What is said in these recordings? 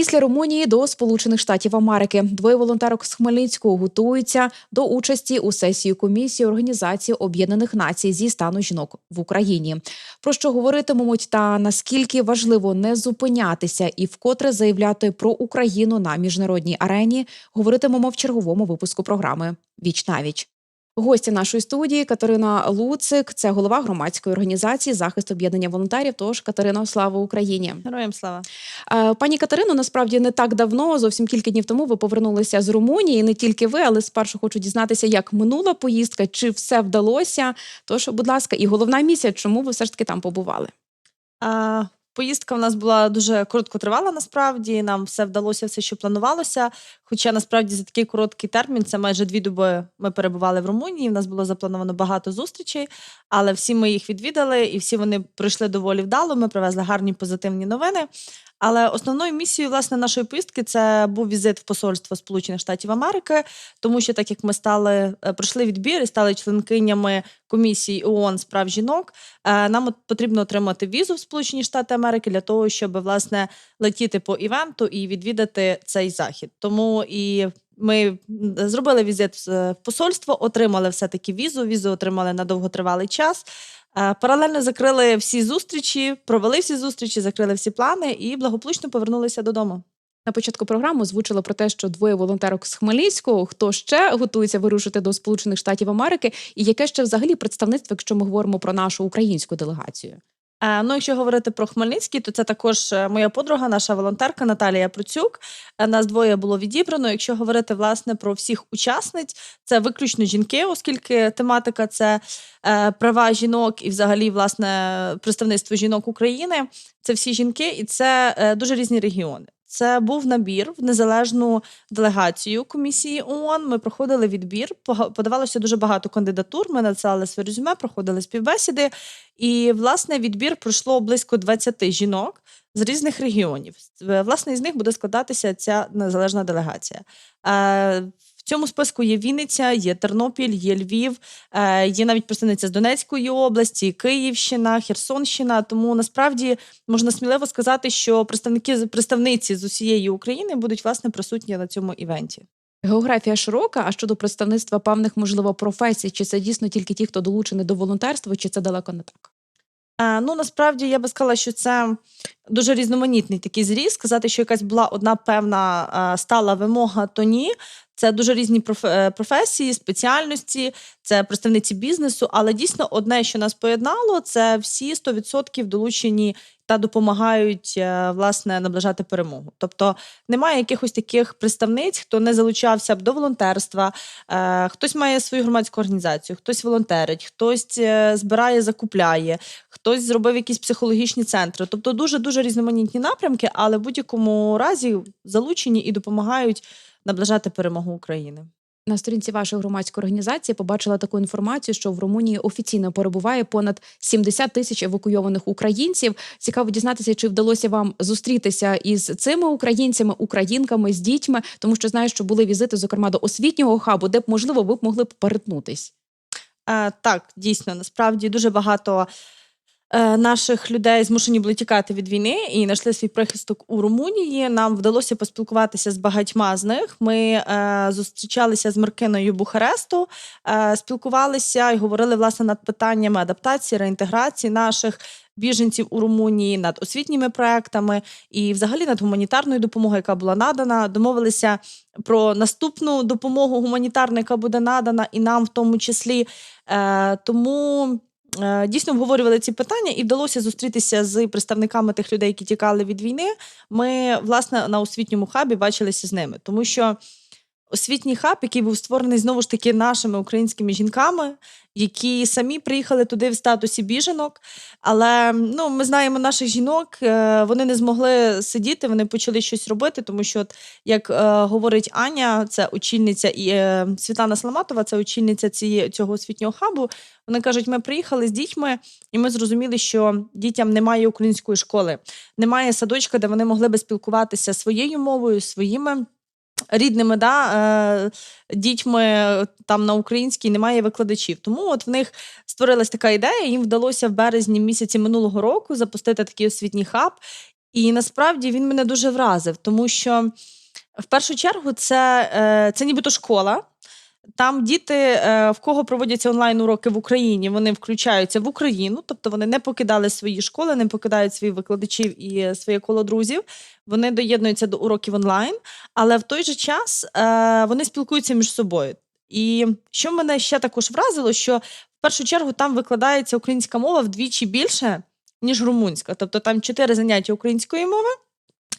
Після Румунії до Сполучених Штатів Америки двоє волонтерок з Хмельницького готуються до участі у сесії комісії Організації Об'єднаних Націй зі стану жінок в Україні. Про що говоритимуть та наскільки важливо не зупинятися і вкотре заявляти про Україну на міжнародній арені, говоритимемо в черговому випуску програми Віч навіч. Гості нашої студії Катерина Луцик, це голова громадської організації захист об'єднання волонтерів. Тож Катерина, слава Україні! Героям слава. Пані Катерино, насправді не так давно, зовсім кілька днів тому, ви повернулися з Румунії. Не тільки ви, але спершу хочу дізнатися, як минула поїздка, чи все вдалося. Тож, будь ласка, і головна місія, чому ви все ж таки там побували? А, поїздка в нас була дуже короткотривала, насправді. Нам все вдалося, все, що планувалося. Хоча насправді за такий короткий термін, це майже дві доби ми перебували в Румунії. В нас було заплановано багато зустрічей, але всі ми їх відвідали, і всі вони пройшли доволі вдало. Ми привезли гарні позитивні новини. Але основною місією власне нашої поїздки це був візит в посольство Сполучених Штатів Америки, тому що так як ми стали е, пройшли відбір і стали членкинями комісії ООН з прав жінок, е, нам потрібно отримати візу в Сполучені Штати Америки для того, щоб власне летіти по івенту і відвідати цей захід. Тому і ми зробили візит в посольство, отримали все таки візу. Візу отримали на довготривалий час. Е, Паралельно закрили всі зустрічі, провели всі зустрічі, закрили всі плани і благополучно повернулися додому. На початку програми озвучила про те, що двоє волонтерок з Хмельницького. Хто ще готується вирушити до Сполучених Штатів Америки, і яке ще взагалі представництво, якщо ми говоримо про нашу українську делегацію? Е, Ну, якщо говорити про Хмельницький, то це також е, моя подруга, наша волонтерка Наталія Процюк. Е, Нас двоє було відібрано. Якщо говорити власне про всіх учасниць, це виключно жінки, оскільки тематика це права жінок і, взагалі, власне, представництво жінок України. Це всі жінки, і це дуже різні регіони. Це був набір в незалежну делегацію комісії ООН. Ми проходили відбір. Подавалося дуже багато кандидатур. Ми надсилали своє резюме, проходили співбесіди. І власне відбір пройшло близько 20 жінок з різних регіонів. Е, Власне, із них буде складатися ця незалежна делегація. Цьому списку є Вінниця, є Тернопіль, є Львів, е, є навіть представниця з Донецької області, Київщина, Херсонщина. Тому насправді можна сміливо сказати, що представники представниці з усієї України будуть власне присутні на цьому івенті. Географія широка. А щодо представництва певних, можливо, професій, чи це дійсно тільки ті, хто долучений до волонтерства, чи це далеко не так? Е, Ну, насправді я би сказала, що це дуже різноманітний такий зріз. Сказати, що якась була одна певна е, стала вимога, то ні. Це дуже різні е, професії, спеціальності, це представниці бізнесу. Але дійсно одне, що нас поєднало, це всі 100% долучені та допомагають е, власне наближати перемогу. Тобто немає якихось таких представниць, хто не залучався б до волонтерства. Е, Хтось має свою громадську організацію, хтось волонтерить, хтось збирає, закупляє, хтось зробив якісь психологічні центри. Тобто дуже дуже різноманітні напрямки, але в будь-якому разі залучені і допомагають наближати перемогу України. На сторінці вашої громадської організації побачила таку інформацію, що в Румунії офіційно перебуває понад 70 тисяч евакуйованих українців. Цікаво дізнатися, чи вдалося вам зустрітися із цими українцями, українками, з дітьми, тому що знаю, що були візити, зокрема до освітнього хабу, де б можливо ви б могли б перетнутись. Е, так, дійсно, насправді дуже багато наших людей змушені були тікати від війни і знайшли свій прихисток у Румунії. Нам вдалося поспілкуватися з багатьма з них. Ми е, зустрічалися з Маркиною Бухаресту, е, спілкувалися і говорили власне над питаннями адаптації, реінтеграції наших. Біженців у Румунії над освітніми проектами і, взагалі, над гуманітарною допомогою, яка була надана, домовилися про наступну допомогу гуманітарну, яка буде надана, і нам в тому числі. Е, тому е, дійсно обговорювали ці питання, і вдалося зустрітися з представниками тих людей, які тікали від війни. Ми, власне, на освітньому хабі бачилися з ними, тому що. Освітній хаб, який був створений знову ж таки нашими українськими жінками, які самі приїхали туди в статусі біженок. Але ну, ми знаємо наших жінок, е, вони не змогли сидіти, вони почали щось робити, тому що, от, як е, говорить Аня, це очільниця і е, Світлана Саламатова, це очільниця цієї, цього освітнього хабу. Вони кажуть, ми приїхали з дітьми, і ми зрозуміли, що дітям немає української школи, немає садочка, де вони могли би спілкуватися своєю мовою, своїми рідними да, е, дітьми там на українській немає викладачів. Тому от в них створилась така ідея. Їм вдалося в березні місяці минулого року запустити такий освітній хаб. І насправді він мене дуже вразив, тому що в першу чергу це, е, це нібито школа. Там діти, е, в кого проводяться онлайн-уроки в Україні, вони включаються в Україну, тобто вони не покидали свої школи, не покидають своїх викладачів і своє коло друзів. Вони доєднуються до уроків онлайн, але в той же час е, вони спілкуються між собою. І що мене ще також вразило, що в першу чергу там викладається українська мова вдвічі більше, ніж румунська. Тобто там чотири заняття української мови.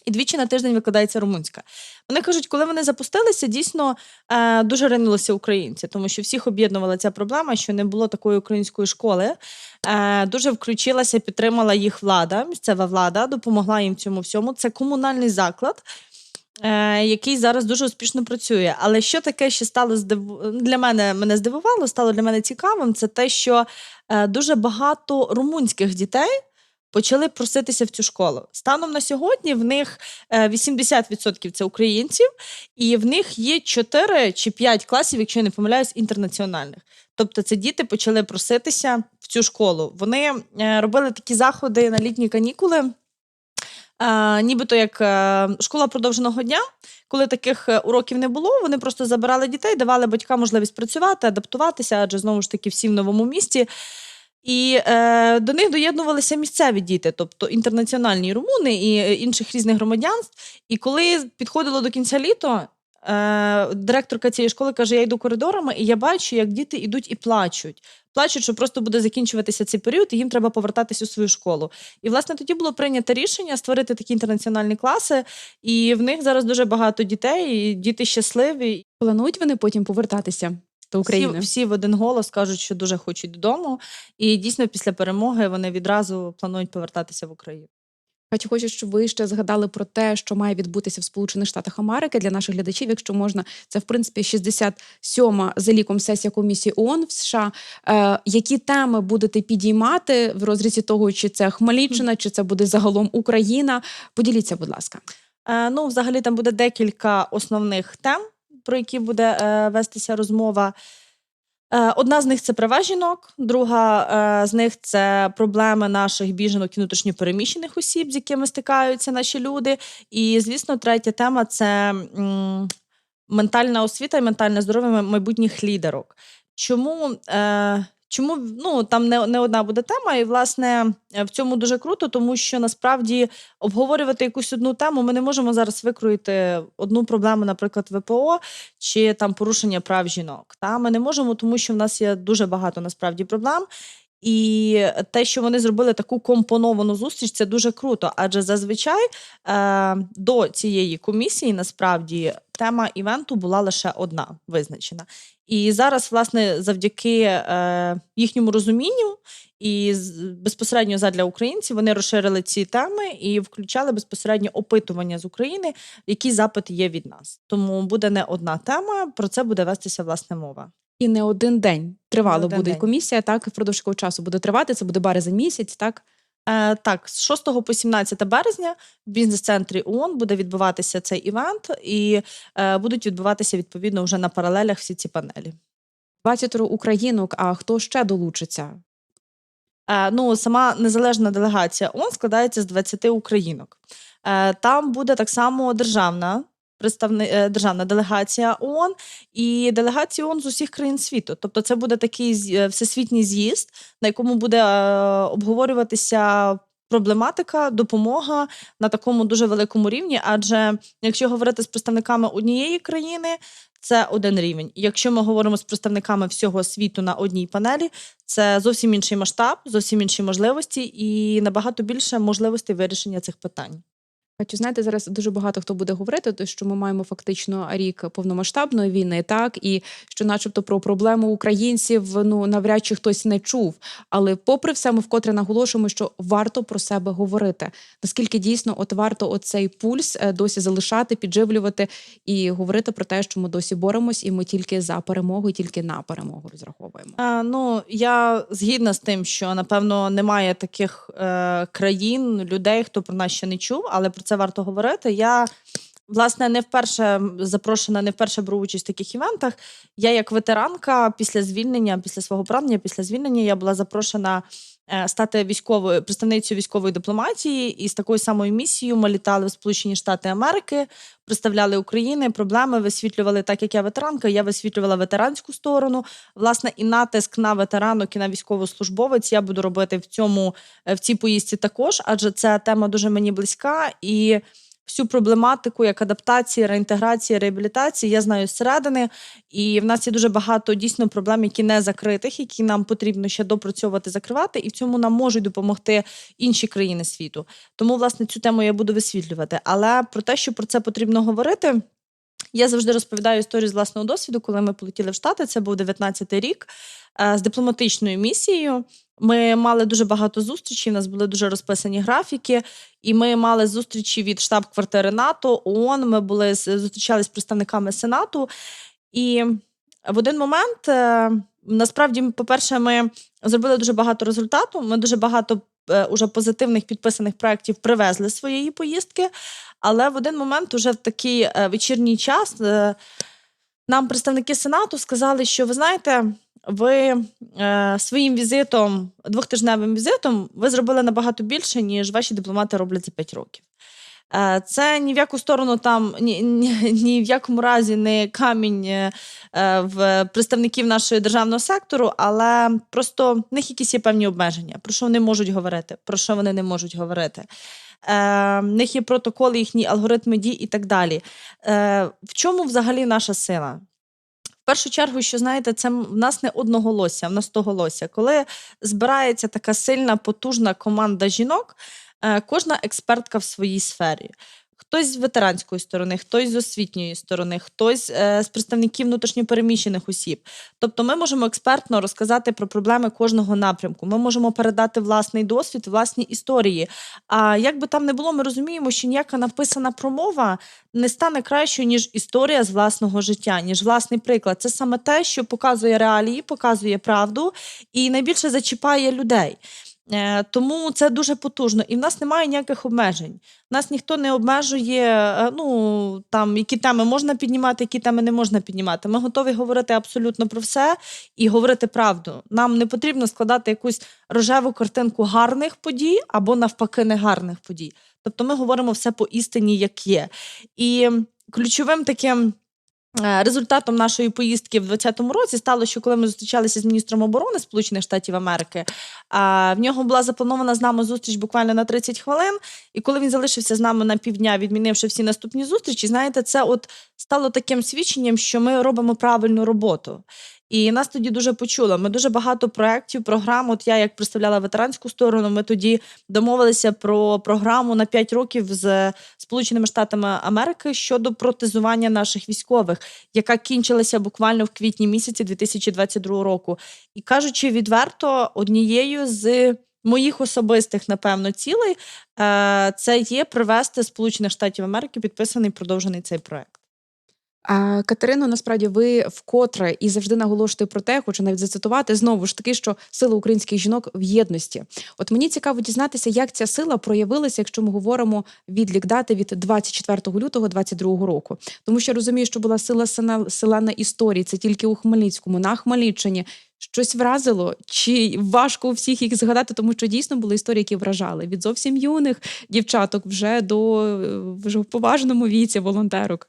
І двічі на тиждень викладається румунська. Вони кажуть, коли вони запустилися, дійсно е, дуже ринулися українці, тому що всіх об'єднувала ця проблема, що не було такої української школи. Е, дуже включилася, підтримала їх влада, місцева влада, допомогла їм цьому всьому. Це комунальний заклад. е, Який зараз дуже успішно працює. Але що таке ще стало здив... для мене мене здивувало, стало для мене цікавим, це те, що дуже багато румунських дітей почали проситися в цю школу. Станом на сьогодні в них е, 80% це українців, і в них є 4 чи 5 класів, якщо я не помиляюсь, інтернаціональних. Тобто це діти почали проситися в цю школу. Вони е, робили такі заходи на літні канікули. е, Нібито як е, школа продовженого дня, коли таких е, уроків не було, вони просто забирали дітей, давали батькам можливість працювати, адаптуватися, адже знову ж таки всі в новому місті. І е, до них доєднувалися місцеві діти, тобто інтернаціональні румуни і е, інших різних громадянств. І коли підходило до кінця літа, е, директорка цієї школи каже: Я йду коридорами, і я бачу, як діти йдуть і плачуть. Плачуть, що просто буде закінчуватися цей період, і їм треба повертатись у свою школу. І власне тоді було прийнято рішення створити такі інтернаціональні класи, і в них зараз дуже багато дітей, і діти щасливі. Планують вони потім повертатися до України? Всі, всі в один голос кажуть, що дуже хочуть додому. І дійсно, після перемоги вони відразу планують повертатися в Україну. Катю, хочу, щоб ви ще згадали про те, що має відбутися в Сполучених Штатах Америки для наших глядачів. Якщо можна, це в принципі 67-ма за ліком сесія комісії ООН в США. Е, які теми будете підіймати в розрізі того, чи це Хмельниччина, чи це буде загалом Україна? Поділіться, будь ласка. Е, ну, взагалі, там буде декілька основних тем, про які буде е, вестися розмова. Е, Одна з них це права жінок, друга е, з них це проблеми наших біженок і внутрішньопереміщених осіб, з якими стикаються наші люди. І, звісно, третя тема це ментальна освіта і ментальне здоров'я майбутніх лідерок. Чому, чому ну, там не, не одна буде тема, і власне в цьому дуже круто, тому що насправді обговорювати якусь одну тему ми не можемо зараз викроїти одну проблему, наприклад, ВПО чи там порушення прав жінок. Та ми не можемо, тому що в нас є дуже багато насправді проблем. І те, що вони зробили таку компоновану зустріч, це дуже круто. Адже зазвичай е, до цієї комісії насправді тема івенту була лише одна визначена. І зараз, власне, завдяки е, їхньому розумінню і з- безпосередньо задля українців вони розширили ці теми і включали безпосередньо опитування з України, які запити є від нас. Тому буде не одна тема. Про це буде вестися власне мова. І не один день тривало буде день. комісія. Так впродовж якого часу буде тривати. Це буде березень місяць. Так Е, так, з 6 по 17 березня в бізнес-центрі ООН буде відбуватися цей івент, і е, будуть відбуватися відповідно вже на паралелях всі ці панелі. 20 українок. А хто ще долучиться? Е, ну, сама незалежна делегація ООН складається з 20 українок. Е, там буде так само державна. Представни, е, державна делегація ООН і делегації ООН з усіх країн світу. Тобто, це буде такий е, всесвітній з'їзд, на якому буде е, обговорюватися проблематика, допомога на такому дуже великому рівні. Адже якщо говорити з представниками однієї країни, це один рівень. Якщо ми говоримо з представниками всього світу на одній панелі, це зовсім інший масштаб, зовсім інші можливості і набагато більше можливостей вирішення цих питань. Катю, знаєте, зараз дуже багато хто буде говорити, що ми маємо фактично рік повномасштабної війни, так і що, начебто, про проблему українців ну навряд чи хтось не чув. Але, попри все, ми вкотре наголошуємо, що варто про себе говорити. Наскільки дійсно от варто оцей пульс е, досі залишати, підживлювати і говорити про те, що ми досі боремось, і ми тільки за перемогу, і тільки на перемогу розраховуємо. А, ну я згідна з тим, що напевно немає таких е, країн, людей, хто про нас ще не чув, але про це варто говорити. Я власне не вперше запрошена, не вперше беру участь в таких івентах. Я як ветеранка після звільнення, після свого поранення, після звільнення я була запрошена стати військовою представницею військової дипломатії. І з такою самою місією ми літали в Сполучені Штати Америки, представляли України проблеми висвітлювали, так як я ветеранка, я висвітлювала ветеранську сторону. Власне, і натиск на ветеранок і на військовослужбовець я буду робити в цьому е, в цій поїздці також, адже ця тема дуже мені близька і. Всю проблематику як адаптації, реінтеграції, реабілітації я знаю зсередини, і в нас є дуже багато дійсно проблем, які не закритих, які нам потрібно ще допрацьовувати, закривати, і в цьому нам можуть допомогти інші країни світу. Тому, власне, цю тему я буду висвітлювати. Але про те, що про це потрібно говорити. Я завжди розповідаю історію з власного досвіду, коли ми полетіли в Штати. Це був 19-й рік е, з дипломатичною місією. Ми мали дуже багато зустрічей. У нас були дуже розписані графіки, і ми мали зустрічі від штаб-квартири НАТО, ООН. Ми були з- зустрічались з представниками Сенату. І в один момент е, насправді, по-перше, ми зробили дуже багато результату. Ми дуже багато е, уже позитивних підписаних проєктів привезли своєї поїздки. Але в один момент, уже в такий е, вечірній час, нам представники Сенату сказали, що ви знаєте, ви е, своїм візитом, двохтижневим візитом, ви зробили набагато більше, ніж ваші дипломати роблять за 5 років. Е, Це ні в яку сторону там ні, ні, ні в якому разі не камінь е, е, в представників нашого державного сектору, але просто в них якісь є певні обмеження, про що вони можуть говорити, про що вони не можуть говорити. Е, в них є протоколи, їхні алгоритми дій і так далі. Е, в чому взагалі наша сила? Першу чергу, що знаєте, це в нас не одноголосся, в нас стоголосся. Коли збирається така сильна, потужна команда жінок, е, кожна експертка в своїй сфері. Хтось з ветеранської сторони, хтось з освітньої сторони, хтось е, з представників внутрішньопереміщених осіб. Тобто, ми можемо експертно розказати про проблеми кожного напрямку. Ми можемо передати власний досвід, власні історії. А як би там не було, ми розуміємо, що ніяка написана промова не стане кращою, ніж історія з власного життя, ніж власний приклад. Це саме те, що показує реалії, показує правду і найбільше зачіпає людей. Е, Тому це дуже потужно, і в нас немає ніяких обмежень. Нас ніхто не обмежує, е, ну там які теми можна піднімати, які теми не можна піднімати. Ми готові говорити абсолютно про все і говорити правду. Нам не потрібно складати якусь рожеву картинку гарних подій або навпаки негарних подій. Тобто ми говоримо все по істині, як є. І ключовим таким. Е, Результатом нашої поїздки в 2020 році стало, що коли ми зустрічалися з міністром оборони Сполучених Штатів Америки, а в нього була запланована з нами зустріч буквально на 30 хвилин. І коли він залишився з нами на півдня, відмінивши всі наступні зустрічі, знаєте, це от стало таким свідченням, що ми робимо правильну роботу. І нас тоді дуже почуло. Ми дуже багато проєктів, програм. От я як представляла ветеранську сторону, ми тоді домовилися про програму на 5 років з Сполученими Штатами Америки щодо протезування наших військових, яка кінчилася буквально в квітні місяці 2022 року. І кажучи відверто, однією з моїх особистих, напевно, цілей е, це є привести Сполучених Штатів Америки підписаний продовжений цей проект. А, Катерино, насправді ви вкотре і завжди наголошуєте про те, хочу навіть зацитувати знову ж таки, що сила українських жінок в єдності. От мені цікаво дізнатися, як ця сила проявилася, якщо ми говоримо відлік дати від 24 лютого 2022 року. Тому що розумію, що була сила села на історії, це тільки у Хмельницькому, на Хмельниччині. Щось вразило, чи важко у всіх їх згадати, тому що дійсно були історії, які вражали від зовсім юних дівчаток вже до е, вже в поважному віці волонтерок.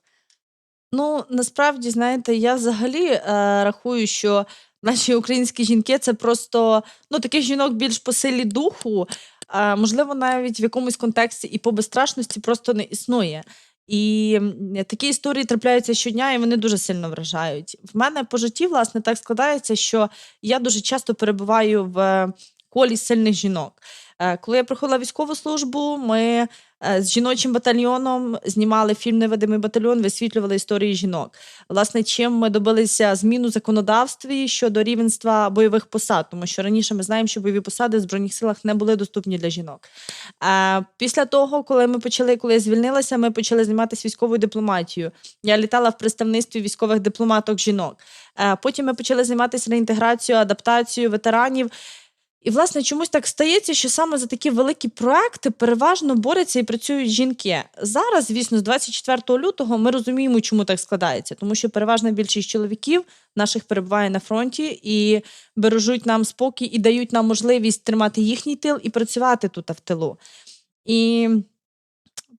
Ну, насправді, знаєте, я взагалі е, рахую, що наші українські жінки це просто ну, таких жінок більш по силі духу, а, можливо, навіть в якомусь контексті і по безстрашності просто не існує. І такі історії трапляються щодня, і вони дуже сильно вражають. В мене по житті, власне, так складається, що я дуже часто перебуваю в колі сильних жінок. Е, Коли я проходила військову службу, ми з жіночим батальйоном знімали фільм Невидимий батальйон, висвітлювали історії жінок. Власне, чим ми добилися зміну законодавстві щодо рівенства бойових посад, тому що раніше ми знаємо, що бойові посади в збройних силах не були доступні для жінок. Е, Після того, коли ми почали, коли я звільнилася, ми почали займатися військовою дипломатією. Я літала в представництві військових дипломаток жінок. Е, Потім ми почали займатися реінтеграцією, адаптацією ветеранів. І, власне, чомусь так стається, що саме за такі великі проекти переважно борються і працюють жінки. Зараз, звісно, з 24 лютого ми розуміємо, чому так складається, тому що переважна більшість чоловіків наших перебуває на фронті і бережуть нам спокій і дають нам можливість тримати їхній тил і працювати тут в тилу. І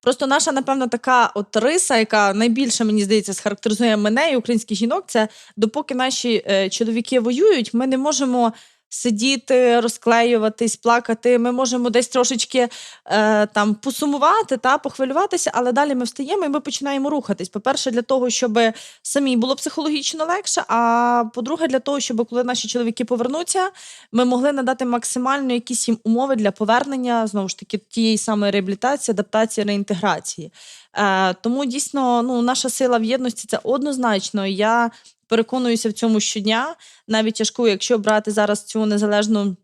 Просто наша, напевно, така от риса, яка найбільше, мені здається, схарактеризує мене і українських жінок, це допоки наші е, чоловіки воюють, ми не можемо сидіти, розклеюватись, плакати. Ми можемо десь трошечки е, там посумувати та похвилюватися, але далі ми встаємо і ми починаємо рухатись. По-перше, для того, щоб самі було психологічно легше. А по-друге, для того, щоб коли наші чоловіки повернуться, ми могли надати максимально якісь їм умови для повернення знову ж таки тієї самої реабілітації, адаптації, реінтеграції. Е, тому дійсно ну, наша сила в єдності це однозначно. Я переконуюся в цьому щодня. Навіть тяжко, якщо брати зараз цю незалежну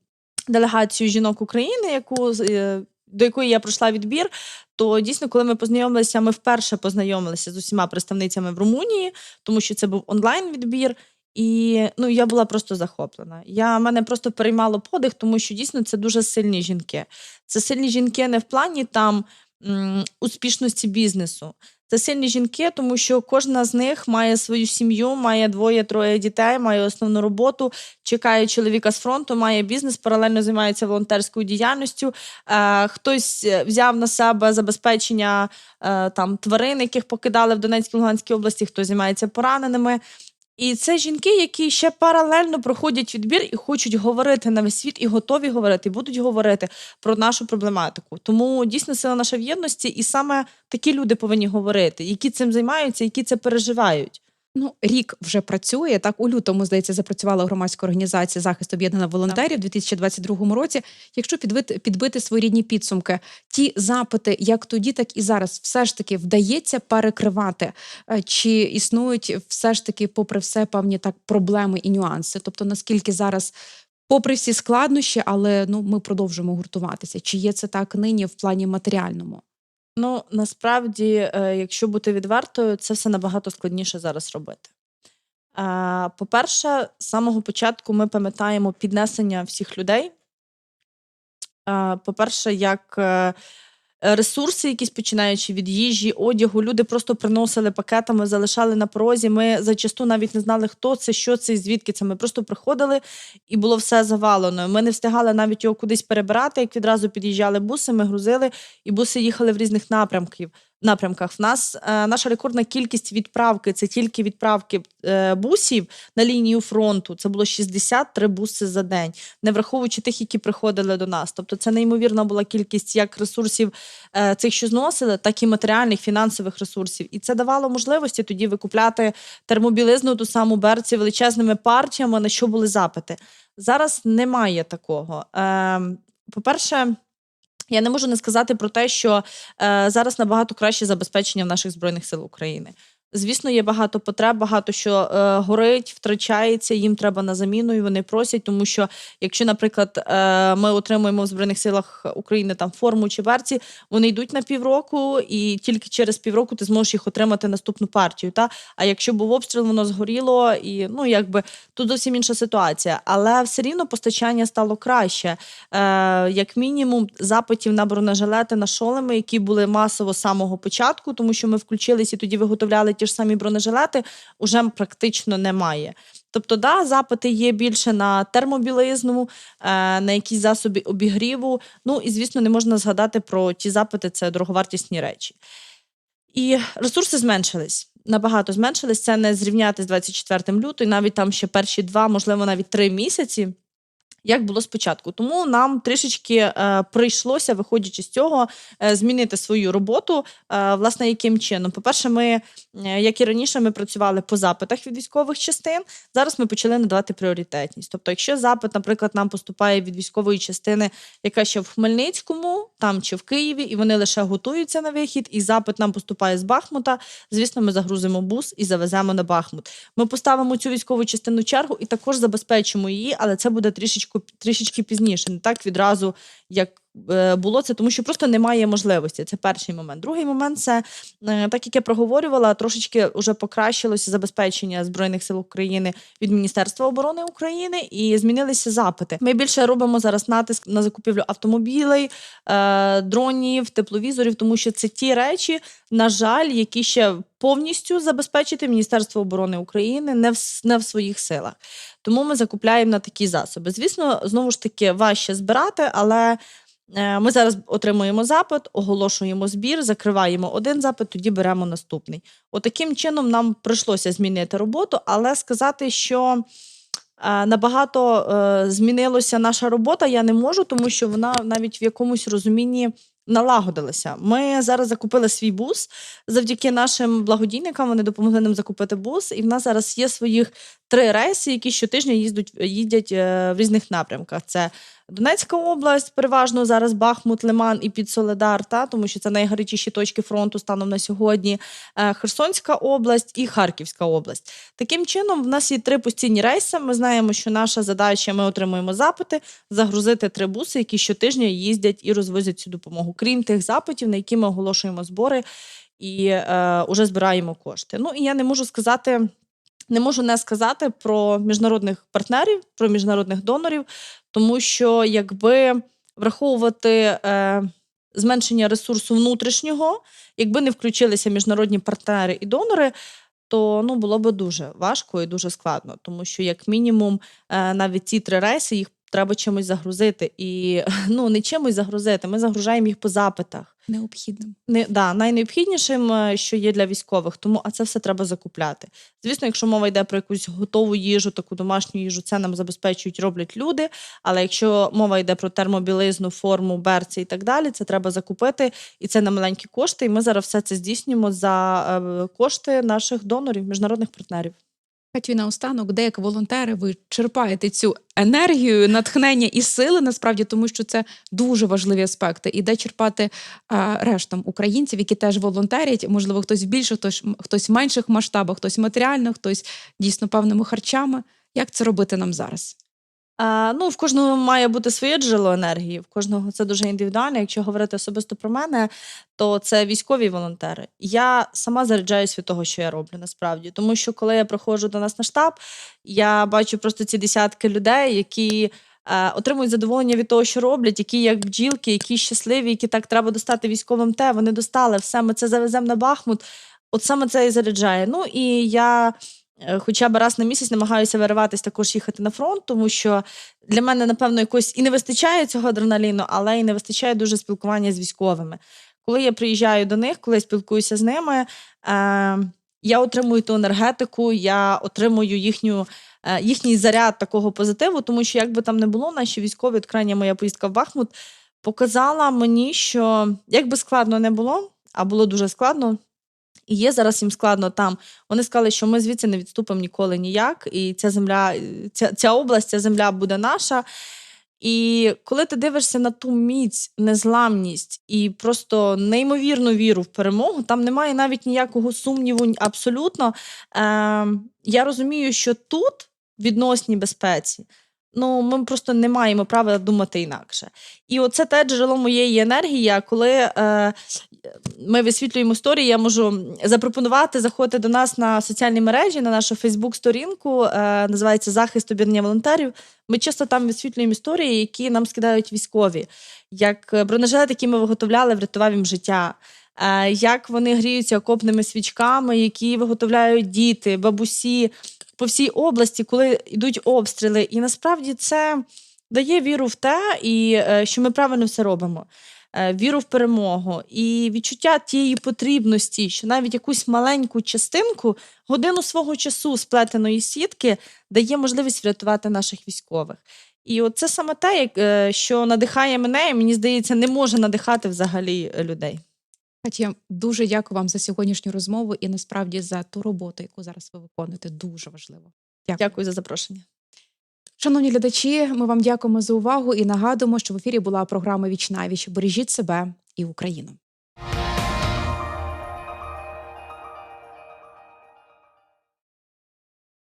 делегацію жінок України, яку е, до якої я пройшла відбір, то дійсно, коли ми познайомилися, ми вперше познайомилися з усіма представницями в Румунії, тому що це був онлайн відбір. І ну, я була просто захоплена. Я мене просто переймало подих, тому що дійсно це дуже сильні жінки. Це сильні жінки не в плані там м, успішності бізнесу. Це сильні жінки, тому що кожна з них має свою сім'ю, має двоє-троє дітей, має основну роботу, чекає чоловіка з фронту, має бізнес, паралельно займається волонтерською діяльністю. Е, хтось взяв на себе забезпечення е, там тварин, яких покидали в Донецькій Луганській області, хтось займається пораненими. І це жінки, які ще паралельно проходять відбір і хочуть говорити на весь світ, і готові говорити, і будуть говорити про нашу проблематику. Тому дійсно сила наша в єдності, і саме такі люди повинні говорити, які цим займаються, які це переживають. Ну, рік вже працює. Так, у лютому, здається, запрацювала громадська організація захист об'єднаних волонтерів у 2022 році. Якщо підбити, підбити своєрідні підсумки, ті запити, як тоді, так і зараз, все ж таки вдається перекривати, Е, чи існують все ж таки, попри все, певні так проблеми і нюанси. Тобто, наскільки зараз. Попри всі складнощі, але ну ми продовжуємо гуртуватися. Чи є це так нині в плані матеріальному? Ну насправді, е, якщо бути відвертою, це все набагато складніше зараз робити. По-перше, з самого початку ми пам'ятаємо піднесення всіх людей. По-перше, як е, ресурси, якісь починаючи від їжі, одягу, люди просто приносили пакетами, залишали на порозі. Ми зачасту навіть не знали, хто це, що це звідки це. Ми просто приходили і було все завалено. Ми не встигали навіть його кудись перебирати. Як відразу під'їжджали буси, ми грузили, і буси їхали в різних напрямків. Напрямках в нас е, наша рекордна кількість відправки це тільки відправки е, бусів на лінію фронту. Це було 63 буси за день, не враховуючи тих, які приходили до нас. Тобто, це неймовірна була кількість як ресурсів е, цих, що зносили, так і матеріальних фінансових ресурсів. І це давало можливості тоді викупляти термобілизну ту саму берці величезними партіями, на що були запити. Зараз немає такого. Е, по-перше, я не можу не сказати про те, що е, зараз набагато краще забезпечення в наших збройних сил України. Звісно, є багато потреб, багато що е, горить, втрачається, їм треба на заміну, і вони просять, тому що якщо, наприклад, е, ми отримуємо в збройних силах України там форму чи берці, вони йдуть на півроку, і тільки через півроку ти зможеш їх отримати наступну партію. Та а якщо був обстріл, воно згоріло, і ну якби тут зовсім інша ситуація. Але все рівно постачання стало краще. Е, Як мінімум, запитів на бронежилети, на шолеми, які були масово з самого початку, тому що ми включились і тоді виготовляли ті ж самі бронежилети, уже практично немає. Тобто, да, запити є більше на термобілизну, е, на якісь засоби обігріву. Ну і звісно, не можна згадати про ті запити, це дороговартісні речі. І ресурси зменшились. Набагато зменшились. Це не зрівняти з 24 лютого, і навіть там ще перші два, можливо, навіть три місяці. Як було спочатку, тому нам трішечки е, прийшлося, виходячи з цього, е, змінити свою роботу. Е, власне, яким чином? По-перше, ми, е, як і раніше, ми працювали по запитах від військових частин. Зараз ми почали надавати пріоритетність. Тобто, якщо запит, наприклад, нам поступає від військової частини, яка ще в Хмельницькому, там чи в Києві, і вони лише готуються на вихід, і запит нам поступає з Бахмута. Звісно, ми загрузимо бус і завеземо на Бахмут. Ми поставимо цю військову частину чергу і також забезпечимо її, але це буде трішечки, трішечки пізніше, не так відразу, як було це, тому що просто немає можливості. Це перший момент. Другий момент це е, так як я проговорювала, трошечки вже покращилося забезпечення збройних сил України від Міністерства оборони України і змінилися запити. Ми більше робимо зараз натиск на закупівлю автомобілей, е, дронів, тепловізорів, тому що це ті речі, на жаль, які ще повністю забезпечити Міністерство оборони України не в, не в своїх силах. Тому ми закупляємо на такі засоби. Звісно, знову ж таки важче збирати, але е, ми зараз отримуємо запит, оголошуємо збір, закриваємо один запит, тоді беремо наступний. Отаким чином нам прийшлося змінити роботу, але сказати, що. е, Набагато е, змінилася наша робота, я не можу, тому що вона навіть в якомусь розумінні налагодилася. Ми зараз закупили свій бус завдяки нашим благодійникам. Вони допомогли нам закупити бус, і в нас зараз є своїх три рейси, які щотижня їздять, е, в різних напрямках. Це Донецька область, переважно зараз Бахмут, Лиман і під Соледар, та, тому що це найгарячіші точки фронту станом на сьогодні. Е, Херсонська область і Харківська область. Таким чином, в нас є три постійні рейси. Ми знаємо, що наша задача, ми отримуємо запити, загрузити три буси, які щотижня їздять і розвозять цю допомогу. Крім тих запитів, на які ми оголошуємо збори і е, уже збираємо кошти. Ну і я не можу сказати. Не можу не сказати про міжнародних партнерів, про міжнародних донорів, тому що якби враховувати е, зменшення ресурсу внутрішнього, якби не включилися міжнародні партнери і донори, то ну було б дуже важко і дуже складно, тому що, як мінімум, е, навіть ці три рейси їх треба чимось загрузити. І ну не чимось загрузити. Ми загружаємо їх по запитах. Необхідним. Не да, найнеобхіднішим, е, що є для військових, тому а це все треба закупляти. Звісно, якщо мова йде про якусь готову їжу, таку домашню їжу, це нам забезпечують, роблять люди. Але якщо мова йде про термобілизну, форму, берці і так далі, це треба закупити, і це на маленькі кошти. І ми зараз все це здійснюємо за е, кошти наших донорів, міжнародних партнерів. І наостанок, де як волонтери ви черпаєте цю енергію, натхнення і сили, насправді, тому що це дуже важливі аспекти. І де черпати а, рештам українців, які теж волонтерять, можливо, хтось в більших, хтось, хтось в менших масштабах, хтось матеріально, хтось дійсно певними харчами. Як це робити нам зараз? А, ну, в кожного має бути своє джерело енергії, в кожного це дуже індивідуально. Якщо говорити особисто про мене, то це військові волонтери. Я сама заряджаюсь від того, що я роблю насправді. Тому що коли я приходжу до нас на штаб, я бачу просто ці десятки людей, які. е, Отримують задоволення від того, що роблять, які як бджілки, які щасливі, які так треба достати військовим те. Вони достали все. Ми це завеземо на Бахмут. От саме це і заряджає. Ну і я е, хоча б раз на місяць намагаюся вириватись також їхати на фронт, тому що для мене, напевно, якось і не вистачає цього адреналіну, але і не вистачає дуже спілкування з військовими. Коли я приїжджаю до них, коли я спілкуюся з ними, е, я отримую ту енергетику, я отримую їхню, е, їхній заряд такого позитиву, тому що як би там не було, наші військові, от крайня моя поїздка в Бахмут, показала мені, що як би складно не було, а було дуже складно. І є зараз їм складно там. Вони сказали, що ми звідси не відступимо ніколи ніяк, і ця земля, ця, ця область, ця земля буде наша. І коли ти дивишся на ту міць, незламність і просто неймовірну віру в перемогу, там немає навіть ніякого сумніву абсолютно. Е, я розумію, що тут відносній безпеці. Ну, ми просто не маємо права думати інакше. І оце те джерело моєї енергії, коли е, ми висвітлюємо історії, я можу запропонувати заходити до нас на соціальні мережі, на нашу Фейсбук-сторінку, е, називається Захист об'єднання волонтерів. Ми часто там висвітлюємо історії, які нам скидають військові, як е, бронежилет, який ми виготовляли, врятував їм життя. Е, Як вони гріються окопними свічками, які виготовляють діти, бабусі по всій області, коли йдуть обстріли. І насправді це дає віру в те, і е, що ми правильно все робимо. Е, Віру в перемогу і відчуття тієї потрібності, що навіть якусь маленьку частинку, годину свого часу сплетеної сітки дає можливість врятувати наших військових. І от це саме те, що надихає мене, і мені здається, не може надихати взагалі людей. Катя, дуже дякую вам за сьогоднішню розмову і насправді за ту роботу, яку зараз ви виконуєте. Дуже важливо. Дякую. Дякую за запрошення. Шановні глядачі, ми вам дякуємо за увагу і нагадуємо, що в ефірі була програма Віч навіч. Бережіть себе і Україну.